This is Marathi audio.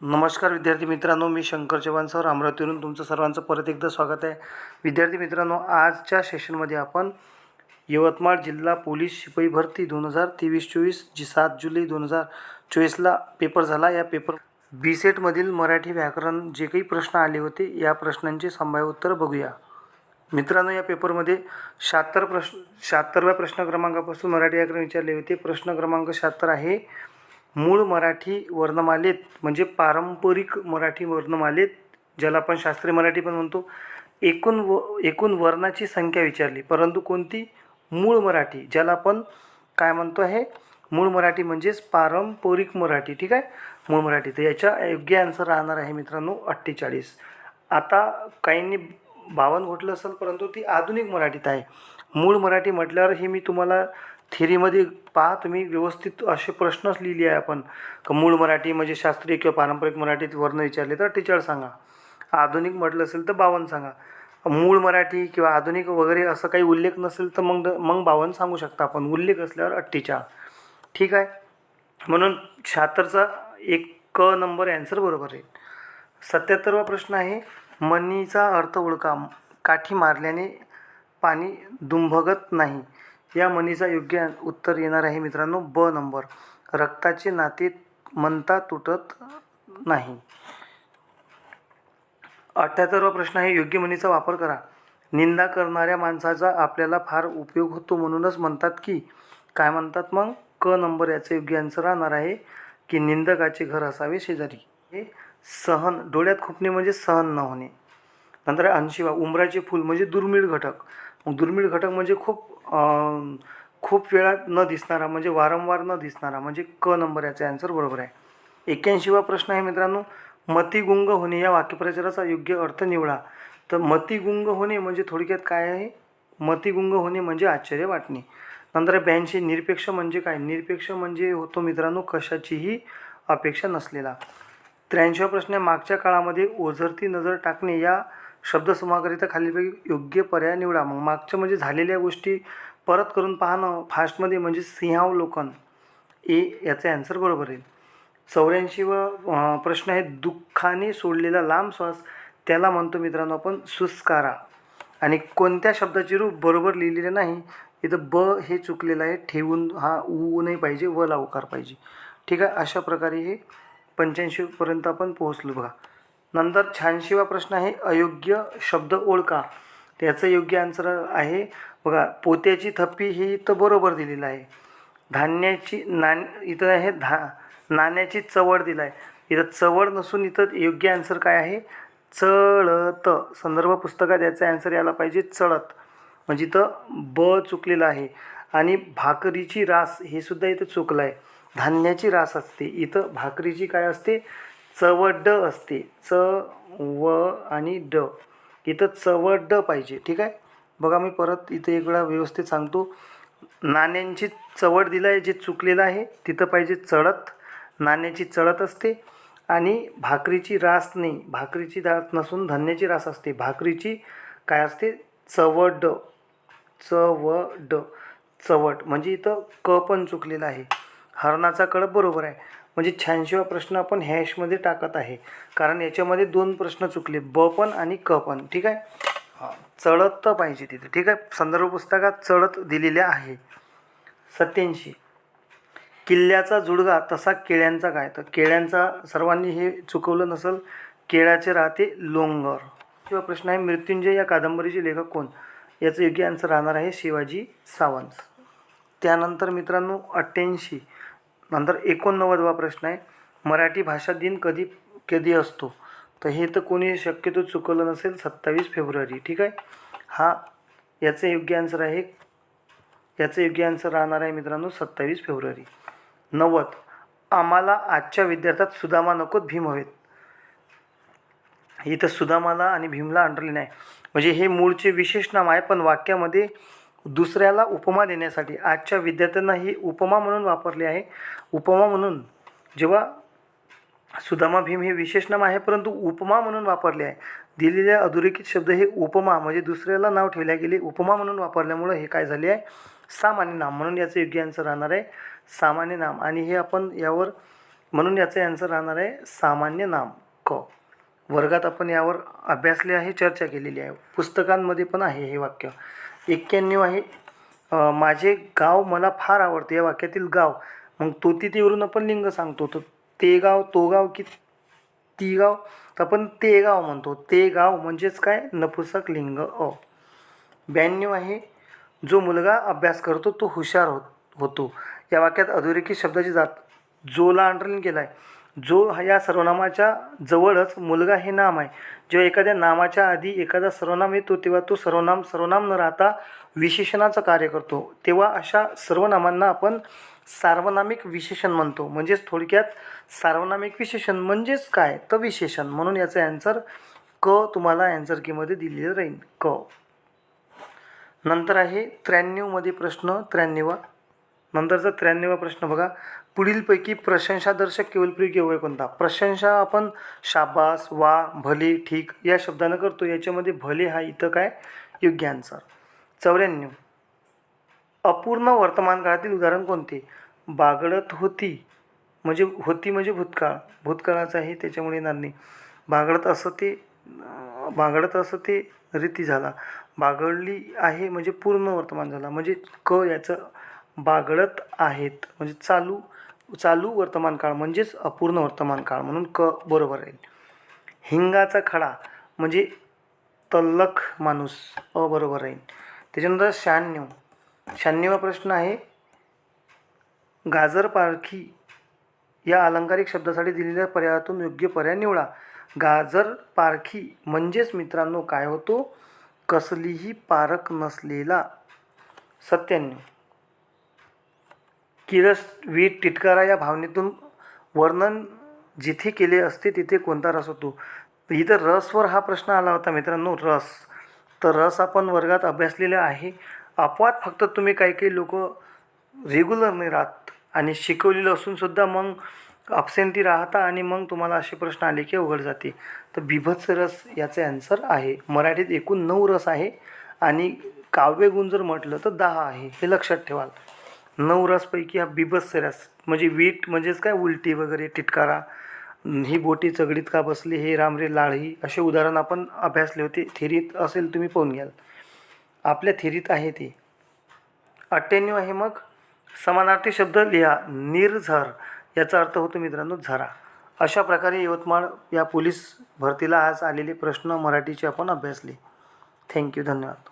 नमस्कार विद्यार्थी मित्रांनो मी शंकर चव्हाण सर अमरावतीवरून तुमचं सर्वांचं परत एकदा स्वागत आहे. विद्यार्थी मित्रांनो आजच्या सेशनमध्ये आपण यवतमाळ जिल्हा पोलीस शिपाई भरती दोन हजार तेवीस चोवीस जी सात जुलै दोन हजार चोवीसला पेपर झाला. या पेपर बी सेटमधील मराठी व्याकरण जे काही प्रश्न आले होते या प्रश्नांचे संभाव्य उत्तर बघूया. मित्रांनो या पेपरमध्ये शहात्तर प्रश्न शहात्तरव्या प्रश्न क्रमांकापासून मराठी व्याकरण विचारले होते. प्रश्न क्रमांक शहात्तर आहे मूळ मराठी वर्णमालेत म्हणजे पारंपरिक मराठी वर्णमालेत ज्याला आपण शास्त्रीय मराठी पण म्हणतो एकूण व एकूण वर्णाची संख्या विचारली. परंतु कोणती? मूळ मराठी ज्याला आपण काय म्हणतो आहे? मूळ मराठी म्हणजेच पारंपरिक मराठी ठीक आहे? मूळ मराठी. तर याच्या योग्य आन्सर राहणार आहे मित्रांनो अठ्ठेचाळीस. आता काहींनी बावन्न घोटलं असेल परंतु ती आधुनिक मराठीत आहे. मूळ मराठी म्हटल्यावर हे मी तुम्हाला थेरीमध्ये पहा तुम्ही व्यवस्थित असे प्रश्नच लिहिले आहे आपण. मूळ मराठी म्हणजे शास्त्रीय किंवा पारंपरिक मराठीत वर्ण विचारले तर टीचर सांगा. आधुनिक म्हटलं असेल तर बावन्न सांगा. मूळ मराठी किंवा आधुनिक वगैरे असं काही उल्लेख नसेल तर मग मग बावन्न सांगू शकता आपण. उल्लेख असल्यावर अठ्ठेचाळ ठीक आहे? म्हणून शहात्तरचा एक क नंबर ॲन्सर बरोबर आहे. सत्याहत्तरवा प्रश्न आहे मनीचा अर्थ ओळखा. काठी मारल्याने पाणी दुंभगत नाही. या म्हणीचा योग्य उत्तर येणार आहे मित्रांनो. ब नंबर. रक्ताचे नाते मनता तुटत नाही. अठ्ठ्याहत्तरवा प्रश्न आहे योग्य म्हणीचा वापर करा. निंदा करणाऱ्या माणसाचा आपल्याला फार उपयोग होतो म्हणूनच म्हणतात की काय म्हणतात मग? क नंबर याचं योग्य आन्सर राहणार आहे की निंदकाचे घर असावे शेजारी. हे सहन डोळ्यात खुपणे म्हणजे सहन न होणे. नंतर ऐंशीवा उंबराचे फूल म्हणजे दुर्मिळ घटक. दुर्मिळ घटक म्हणजे खूप खूप वेळात न दिसणारा म्हणजे वारंवार न दिसणारा म्हणजे क नंबर याचा ॲन्सर बरोबर आहे. एक्क्याऐंशीवा प्रश्न आहे मित्रांनो मतिगुंग होणे या वाक्यप्रचाराचा योग्य अर्थ निवडा. तर मतिगुंग होणे म्हणजे थोडक्यात काय आहे? मतिगुंग होणे म्हणजे आश्चर्य वाटणे. नंतर ब्याऐंशी निरपेक्ष म्हणजे काय? निरपेक्ष म्हणजे होतो मित्रांनो कशाचीही अपेक्षा नसलेला. त्र्याऐंशीवा प्रश्न आहे मागच्या काळामध्ये ओझरती नजर टाकणे या शब्दसमूहाकरिता खालीलपैकी योग्य पर्याय निवडा. मग मागच्या म्हणजे झालेल्या गोष्टी परत करून पाहणं फास्टमध्ये म्हणजे सिंहावलोकन. ए याचा ॲन्सर बरोबर आहे. चौऱ्याऐंशी व प्रश्न आहे दुःखाने सोडलेला लांब श्वास त्याला म्हणतो मित्रांनो आपण सुस्कारा. आणि कोणत्या शब्दाचे रूप बरोबर लिहिलेले नाही इथं ब हे चुकलेलं आहे ठेवून हा ऊ नाही पाहिजे व लावकार पाहिजे. ठीक आहे अशा प्रकारे हे पंच्याऐंशीपर्यंत आपण पोहोचलो बघा. नंतर छानशिवा प्रश्न आहे अयोग्य शब्द ओळखा. त्याचं योग्य आन्सर आहे. बघा पोत्याची थप्पी ही इथं बरोबर दिलेलं आहे. धान्याची नाण इथं आहे धा नाण्याची चवड दिला आहे इथं चवड नसून इथं योग्य आन्सर काय आहे? चळत. संदर्भ पुस्तकात याचा आन्सर यायला पाहिजे चळत. म्हणजे इथं ब चुकलेलं आहे. आणि भाकरीची रास हे सुद्धा इथं चुकलं आहे धान्याची रास असते. इथं भाकरीची काय असते? चवड असते. च व आणि ड. इथं चवड पाहिजे. ठीक आहे? बघा मी परत इथं एक वेळा व्यवस्थित सांगतो. नाण्यांची चवड दिलं आहे जे चुकलेलं आहे तिथं पाहिजे चढत. नाण्याची चढत असते. आणि भाकरीची रास नाही. भाकरीची रास नसून धान्याची रास असते. भाकरीची काय असते? चवड. ड चवट म्हणजे इथं क पण चुकलेलं आहे. हरणाचा कळप बरोबर आहे. म्हणजे शहाऐंशीवा प्रश्न आपण हॅशमध्ये टाकत आहे. कारण याच्यामध्ये दोन प्रश्न चुकले. ब पण आणि क पण. ठीक आहे? चढत तर पाहिजे तिथे. ठीक आहे? संदर्भ पुस्तकात चढत दिलेल्या आहे. सत्याऐंशी. किल्ल्याचा जुडगा तसा केळ्यांचा काय तर केळ्यांचा सर्वांनी हे चुकवलं नसेल केळ्याचे राहते लोंगर. किंवा प्रश्न आहे मृत्युंजय या कादंबरीचे लेखक कोण? याचं योग्य आन्सर राहणार आहे शिवाजी सावंत. त्यानंतर मित्रांनो अठ्ठ्याऐंशी. नंतर एकोणनव्वदवा प्रश्न आहे मराठी भाषा दिन कधी कधी असतो? तर हे तर कोणी शक्यतो चुकलं नसेल सत्तावीस फेब्रुवारी ठीक आहे? हा याचं योग्य आन्सर आहे याचं योग्य आन्सर राहणार आहे मित्रांनो सत्तावीस फेब्रुवारी. नव्वद आम्हाला आजच्या विद्यार्थ्यात सुदामा नकोत भीम हवेत. इथं सुदामाला आणि भीमला अंडरलीन आहे. म्हणजे हे मूळचे विशेष नाम आहे पण वाक्यामध्ये दुसऱ्याला उपमा देण्यासाठी. आजच्या विद्यार्थ्यांना ही उपमा म्हणून वापरली आहे. उपमा म्हणून जेव्हा सुदामा भीम हे विशेष नाम आहे परंतु उपमा म्हणून वापरले आहे. दिलेल्या अधोरेखित शब्द हे उपमा म्हणजे दुसऱ्याला नाव ठेवल्या गेले उपमा म्हणून वापरल्यामुळं हे काय झाले आहे? सामान्य नाम म्हणून याचं योग्य आन्सर राहणार आहे. सामान्य नाम आणि हे आपण यावर म्हणून याचं आन्सर राहणार आहे सामान्य नाम क. वर्गात आपण यावर अभ्यासले आहे चर्चा केलेली आहे. पुस्तकांमध्ये पण आहे हे वाक्य. एक्क्याण्णव आहे. माझे गाव मला फार आवडते या वाक्यातील गाव. मग तो तिथेवरून आपण लिंग सांगतो. तर ते गाव तो गाव की ती गाव? तर आपण ते गाव म्हणतो. ते गाव म्हणजेच काय? नपुसक लिंग अ. ब्याण्णव आहे. जो मुलगा अभ्यास करतो तो हुशार होत होतो. या वाक्यात अधोरेखित शब्दाची जात जोला अंडरलाईन केला आहे जो हा या सर्वनामाच्या जवळच मुलगा हे नाम आहे. जेव्हा एखाद्या नामाच्या आधी एखादा सर्वनाम येतो तेव्हा तो सर्वनाम सर्वनाम न राहता विशेषणाचं कार्य करतो. तेव्हा अशा सर्वनामांना आपण सार्वनामिक विशेषण म्हणतो. म्हणजेच थोडक्यात सार्वनामिक विशेषण म्हणजेच काय? तर विशेषण. म्हणून याचं ॲन्सर क तुम्हाला ॲन्सर कीमध्ये दिलेलं राहील. क. नंतर आहे त्र्याण्णवमध्ये प्रश्न त्र्याण्णवा. नंतरचा त्र्याण्णवा प्रश्न बघा. पुढीलपैकी प्रशंसादर्शक केवलप्रिय होय कोणता? प्रशंसा आपण शाबास वा भले ठीक या शब्दानं करतो. याच्यामध्ये भले हा इथं काय? योग्य आन्सर चौऱ्याण्णव. अपूर्ण वर्तमान काळातील उदाहरण कोणते? बागडत होती. म्हणजे होती म्हणजे भूतकाळ. भूतकाळाचं आहे त्याच्यामुळे येणार नाही. बागडत असं ते बागडत असं ते रीती झाला. बागडली आहे म्हणजे पूर्ण वर्तमान झाला. म्हणजे क याचं बागडत आहेत. म्हणजे चालू चालू वर्तमान काळ म्हणजेच अपूर्ण वर्तमान काळ म्हणून क बरोबर राहील. हिंगाचा खडा म्हणजे तल्लख माणूस अ बरोबर राहील. त्याच्यानंतर शहाण्णव. शहाण्णवा प्रश्न आहे गाजर पारखी या अलंकारिक शब्दासाठी दिलेल्या पर्यायातून योग्य पर्याय निवडा. गाजर पारखी म्हणजेच मित्रांनो काय होतो? कसलीही पारख नसलेला सत्त्याण्णव किरस वीट टिटकारा या भावनेतून वर्णन जिथे केले असते तिथे कोणता रस होतो? इथं रसवर हा प्रश्न आला होता मित्रांनो रस. तर रस आपण वर्गात अभ्यासलेला आहे. अपवाद फक्त तुम्ही काही काही लोक रेग्युलर नाही राहत आणि शिकवलेलं असूनसुद्धा मग अब्सेंटी राहता आणि मग तुम्हाला असे प्रश्न आले की अवघड जाते. तर बिभत्स रस याचे ॲन्सर आहे. मराठीत एकूण नऊ रस आहे आणि काव्यगुण जर म्हटलं तर दहा आहे. हे लक्षात ठेवाल. नऊ रासपैकी हा बिभत्स रस म्हणजे वीट म्हणजेच काय? उलटी वगैरे टिटकारा. ही बोटी चगडीत का बसली? हे रामरे लाळही असे उदाहरण आपण अभ्यासले होते. थिरीत असेल तुम्ही पाहून घ्याल. आपल्या थिरीत आहे ते. अठ्ठ्याण्णव आहे मग. समानार्थी शब्द लिहा. निर्झर याचा अर्थ होतो मित्रांनो झरा. अशा प्रकारे यवतमाळ या पोलीस भरतीला आज आलेले प्रश्न मराठीचे आपण अभ्यासले. थँक्यू धन्यवाद.